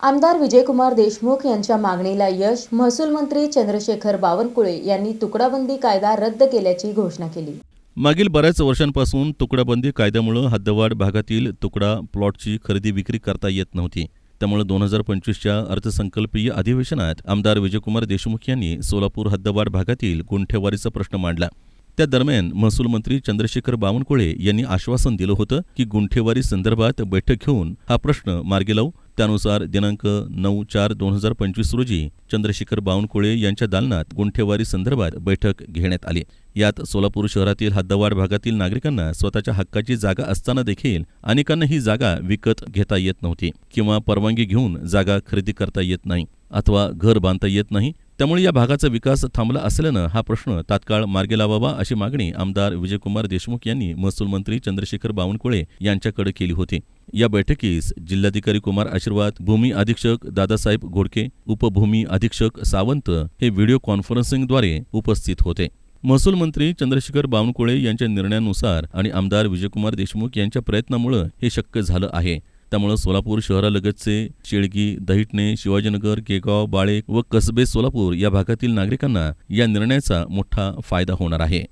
आमदार विजयकुमार देशमुख यांच्या मागणीला यश महसूल मंत्री चंद्रशेखर बावनकुळे यांनी तुकडाबंदी कायदा रद्द केल्याची घोषणा केली. मागील बऱ्याच वर्षांपासून तुकडाबंदी कायद्यामुळं हद्दवाड भागातील तुकडा प्लॉटची खरेदी विक्री करता येत नव्हती. त्यामुळे दोन हजार पंचवीसच्या अर्थसंकल्पीय अधिवेशनात आमदार विजयकुमार देशमुख यांनी सोलापूर हद्दवाड भागातील गुंठेवारीचा प्रश्न मांडला. त्या दरम्यान महसूल मंत्री चंद्रशेखर बावनकुळे यांनी आश्वासन दिलं होतं की गुंठेवारी संदर्भात बैठक घेऊन हा प्रश्न मार्गी लावू त्यानुसार दिनांक नऊ चार दोन हजार पंचवीस रोजी चंद्रशेखर बावनकुळे यांच्या दालनात गुंठेवारी संदर्भात बैठक घेण्यात आली. यात सोलापूर शहरातील हद्दवाड भागातील नागरिकांना स्वतःच्या हक्काची जागा असताना देखील अनेकांना ही जागा विकत घेता येत नव्हती किंवा परवानगी घेऊन जागा खरेदी करता येत नाही अथवा घर बांधता येत नाही त्यामुळे या भागाचा विकास थांबला असल्यानं हा प्रश्न तात्काळ मार्गी लावावा अशी मागणी आमदार विजयकुमार देशमुख यांनी महसूल मंत्री चंद्रशेखर बावनकुळे यांच्याकडे केली होती. या बैठकीस जिल्हाधिकारी कुमार आशीर्वाद भूमी अधीक्षक दादासाहेब घोडके उपभूमी अधीक्षक सावंत हे व्हिडिओ कॉन्फरन्सिंगद्वारे उपस्थित होते. महसूल मंत्री चंद्रशेखर बावनकुळे यांच्या निर्णयानुसार आणि आमदार विजयकुमार देशमुख यांच्या प्रयत्नामुळे हे शक्य झालं आहे. त्यामुळे सोलापूर शहरालगतचे शेळगी दहिटणे शिवाजीनगर केगाव बाळे व कसबे सोलापूर या भागातील नागरिकांना या निर्णयाचा मोठा फायदा होणार आहे.